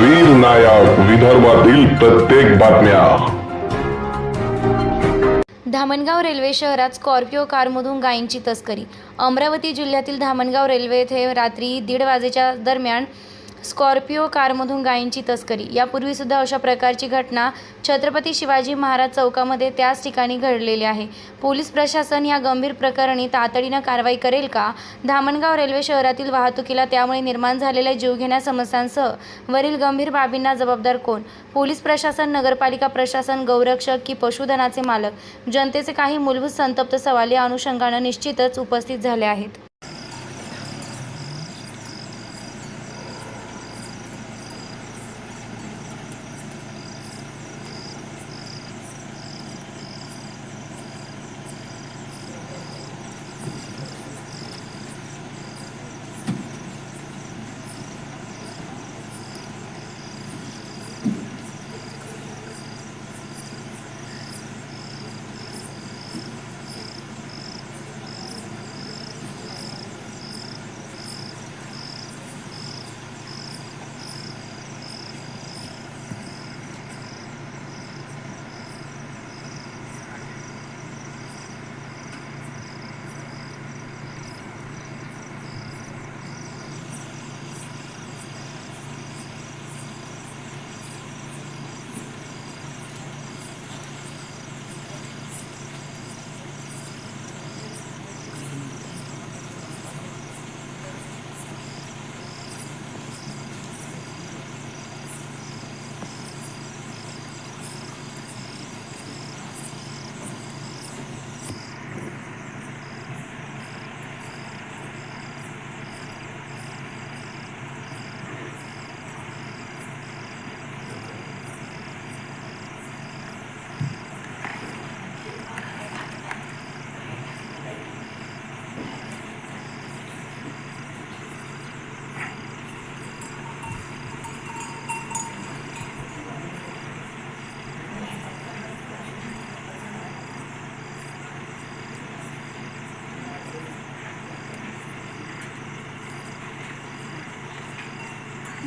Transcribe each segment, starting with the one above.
वीर नायक विदर्भातील प्रत्येक बातम्या. धामणगाव रेल्वे शहरात स्कॉर्पिओ कारमधून गायींची तस्करी. अमरावती जिल्ह्यातील धामणगाव रेल्वे येथे रात्री दीड वाजेच्या दरम्यान स्कॉर्पिओ कारमधून गायींची तस्करी. यापूर्वीसुद्धा अशा प्रकारची घटना छत्रपती शिवाजी महाराज चौकामध्ये त्याच ठिकाणी घडलेली आहे. पोलीस प्रशासन या गंभीर प्रकरणी तातडीनं कारवाई करेल का? धामणगाव रेल्वे शहरातील वाहतुकीला त्यामुळे निर्माण झालेल्या जीवघेण्या समस्यांसह वरील गंभीर बाबींना जबाबदार कोण? पोलीस प्रशासन नगरपालिका प्रशासन गौरक्षक की पशुधनाचे मालक? जनतेचे काही मूलभूत संतप्त सवाल या अनुषंगानं निश्चितच उपस्थित झाले आहेत.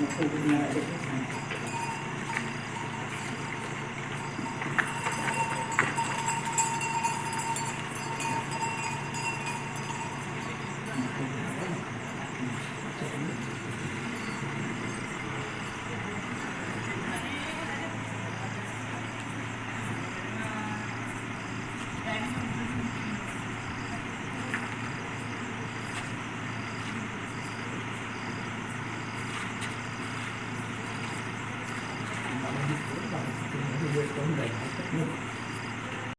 Makulog na ulit. Một.